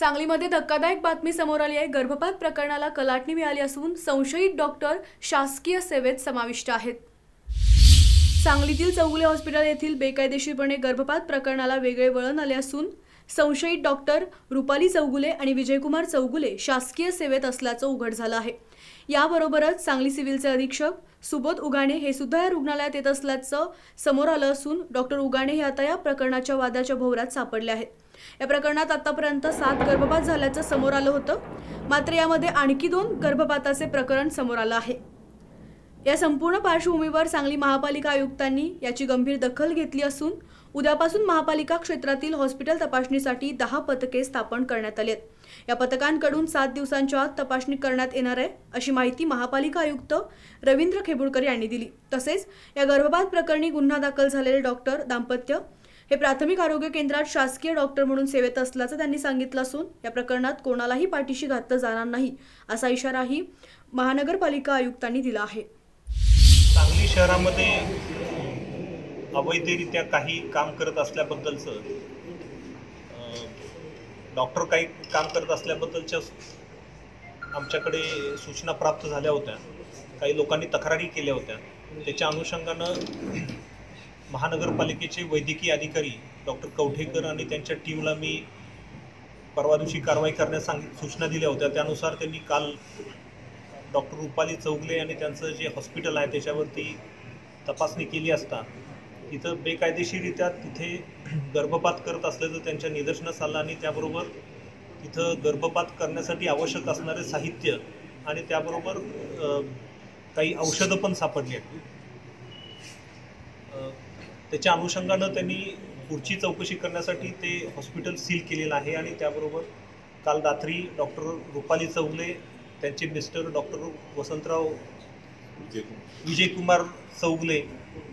सांगलीमध्ये धक्कादायक बातमी समोर आली आहे. गर्भपात प्रकरणाला कलाटणी मिळाली असून संशयित डॉक्टर शासकीय सेवेत समाविष्ट आहेत. सांगलीतील चौगुले हॉस्पिटल येथील बेकायदेशीरपणे गर्भपात प्रकरणाला वेगळे वळण आले असून संशयित डॉक्टर रुपाली चौगुले आणि विजयकुमार चौगुले शासकीय सेवेत असल्याचं उघड झालं आहे. याबरोबरच सांगली सिव्हिलचे अधीक्षक सुबोध उगाणे हे सुद्धा या रुग्णालयात येत असल्याचं समोर आलं असून डॉक्टर उगाणे हे आता या प्रकरणाच्या वादाच्या भोवऱ्यात सापडले आहेत. या प्रकरणात आतापर्यंत सात गर्भपात झाल्याचं समोर आलं होतं. मात्र यामध्ये आणखी दोन गर्भपाताचे प्रकरण समोर आलं आहे. या संपूर्ण पार्श्वभूमीवर सांगली महापालिका आयुक्तांनी याची गंभीर दखल घेतली असून उद्यापासून महापालिका क्षेत्रातील हॉस्पिटल तपासणीसाठी दहा पथके स्थापन करण्यात आली आहेत. या पथकांकडून सात दिवसांच्या आत तपासणी करण्यात येणार आहे अशी माहिती महापालिका आयुक्त रवींद्र खेबुडकर यांनी दिली. तसेच या गर्भपात प्रकरणी गुन्हा दाखल झालेले डॉक्टर दाम्पत्य हे प्राथमिक आरोग्य केंद्रात शासकीय डॉक्टर म्हणून सेवेत असल्याचं त्यांनी सांगितलं असून या प्रकरणात कोणालाही पाठीशी घातलं जाणार नाही असा इशाराही महानगरपालिका आयुक्तांनी दिला आहे. सांगली शहरामध्ये अवैधरित्या काही काम करत असल्याबद्दलचं डॉक्टर काही काम करत असल्याबद्दलच्या आमच्याकडे सूचना प्राप्त झाल्या होत्या. काही लोकांनी तक्रारी केल्या होत्या. त्याच्या अनुषंगानं महानगरपालिकेचे वैद्यकीय अधिकारी डॉक्टर कवठेकर आणि त्यांच्या टीमला मी परवा दिवशी कारवाई करण्यास सांग सूचना दिल्या होत्या. त्यानुसार त्यांनी काल डॉक्टर रुपाली चौगले आणि त्यांचं जे हॉस्पिटल आहे त्याच्यावरती तपासणी केली असता तिथं बेकायदेशीररित्या तिथे गर्भपात करत असल्याचं त्यांच्या निदर्शनास आलं आणि त्याबरोबर तिथं गर्भपात करण्यासाठी आवश्यक असणारे साहित्य आणि त्याबरोबर काही औषधं पण सापडली आहेत. त्याच्या अनुषंगानं त्यांनी पुढची चौकशी करण्यासाठी ते हॉस्पिटल सील केलेलं आहे आणि त्याबरोबर काल रात्री डॉक्टर रुपाली चौगले त्यांचे मिस्टर डॉक्टर वसंतराव विजयकुमार चौगले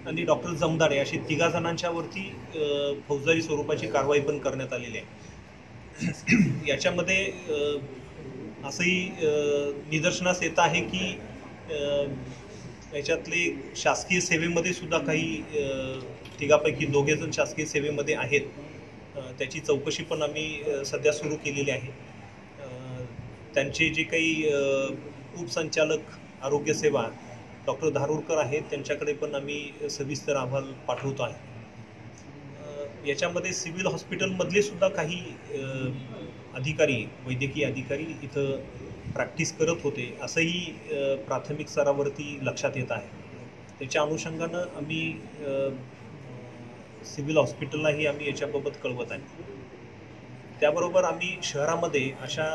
आणि डॉक्टर जमदाडे अशी तिघा जणांच्यावरती अ, फौजदारी स्वरूपाची कारवाई पण करण्यात आलेली आहे. याच्यामध्ये असंही निदर्शनास येत आहे की याच्यातले शासकीय सेवेमध्ये सुद्धा काही तिघापैकी दोघे जण शासकीय सेवेमध्ये आहेत. त्याची चौकशी पण आम्ही सध्या सुरू केलेली आहे. त्यांचे जे काही उपसंचालक आरोग्यसेवा डॉक्टर धारूरकर आहेत त्यांच्याकडे पण आम्ही सविस्तर अहवाल पाठवतो आहे. याच्यामध्ये सिव्हिल हॉस्पिटलमधले सुद्धा काही अधिकारी वैद्यकीय अधिकारी इथं प्रॅक्टिस करत होते असंही प्राथमिक स्तरावरती लक्षात येत आहे. त्याच्या अनुषंगानं आम्ही सिव्हिल हॉस्पिटललाही आम्ही याच्याबाबत कळवत आहे. त्याबरोबर आम्ही शहरामध्ये अशा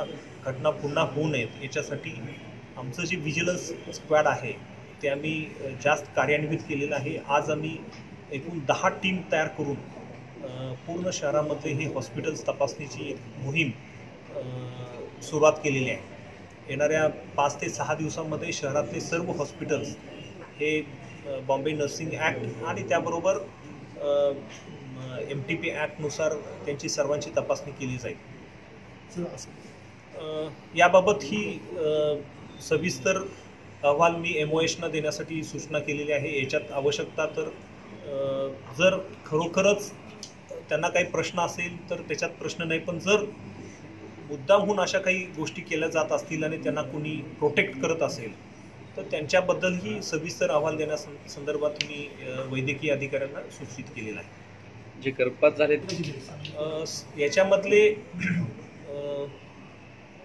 घटना पुन्हा होऊ नयेत याच्यासाठी आमचं जे व्हिजिलन्स स्क्वॅड आहे ते आम्ही जास्त कार्यान्वित केलेलं आहे. आज आम्ही एकूण दहा टीम तयार करून पूर्ण शहरामध्ये हे हॉस्पिटल्स तपासणीची एक मोहीम सुरुवात केलेली आहे. येणाऱ्या पाच ते सहा दिवसांमध्ये शहरातले सर्व हॉस्पिटल्स हे बॉम्बे नर्सिंग ॲक्ट आणि त्याबरोबर एम टी पी ॲक्टनुसार त्यांची सर्वांची तपासणी केली जाईल. याबाबत ही सविस्तर अहवाल मी एम ओ एशना देण्यासाठी सूचना केलेली आहे. याच्यात आवश्यकता तर जर खरोखरच त्यांना काही प्रश्न असेल तर त्याच्यात प्रश्न नाही पण जर मुद्दामहून अशा काही गोष्टी केल्या जात असतील आणि त्यांना कोणी प्रोटेक्ट करत असेल तर त्यांच्याबद्दलही सविस्तर अहवाल देण्यास संदर्भात मी वैद्यकीय अधिकाऱ्यांना सूचित केलेलं आहे. जे गर्भपात झाले याच्यामधले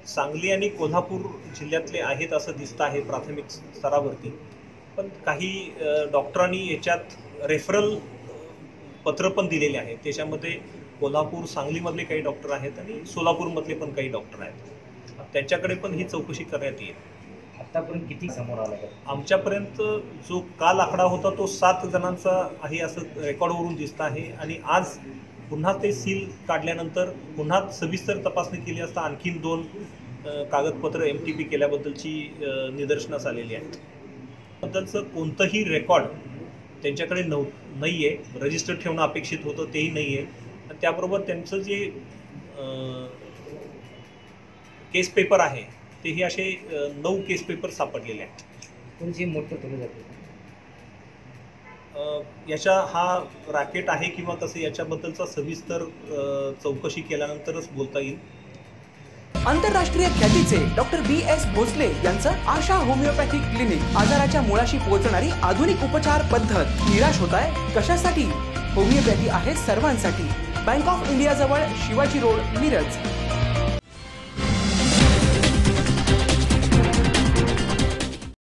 सांगली आणि कोल्हापूर जिल्ह्यातले आहेत असं दिसतं आहे प्राथमिक स्तरावरती पण काही डॉक्टरांनी याच्यात रेफरल पत्र पण दिलेले आहेत. त्याच्यामध्ये कोल्हापूर सांगलीमधले काही डॉक्टर आहेत आणि सोलापूरमधले पण काही डॉक्टर आहेत. त्यांच्याकडे पण ही चौकशी करण्यात येईल. आतापर्यंत किती समोर आला आमच्यापर्यंत जो काल आकडा होता तो सात जणांचा आहे असं रेकॉर्डवरून दिसतं आहे आणि आज पुन्हा ते सील काढल्यानंतर पुन्हा सविस्तर तपासणी केली असता आणखीन दोन कागदपत्र एम टी पी केल्याबद्दलची निदर्शनास आलेली आहेत. बद्दलचं कोणतंही रेकॉर्ड त्यांच्याकडे नव नाही आहे रजिस्टर ठेवणं अपेक्षित होतं तेही नाही आहे त्याबरोबर त्यांचं जे केस पेपर आहे तेही असे नऊ केस पेपर सापडलेले आहेत. कोणची मोठं जाते अ, याच्या हा रॅकेट आहे किंवा कसं याच्याबद्दलचा सविस्तर चौकशी केल्यानंतरच बोलता येईल. आंतरराष्ट्रीय ख्यातीचे डॉक्टर बी एस भोसले यांचं आशा होमिओपॅथिक क्लिनिक आजाराच्या मुळाशी पोहोचणारी आधुनिक उपचार पद्धत निराश होत आहे. कशासाठी? होमिओपॅथी आहे सर्वांसाठी. बँक ऑफ इंडियाजवळ शिवाजी रोड मिरज.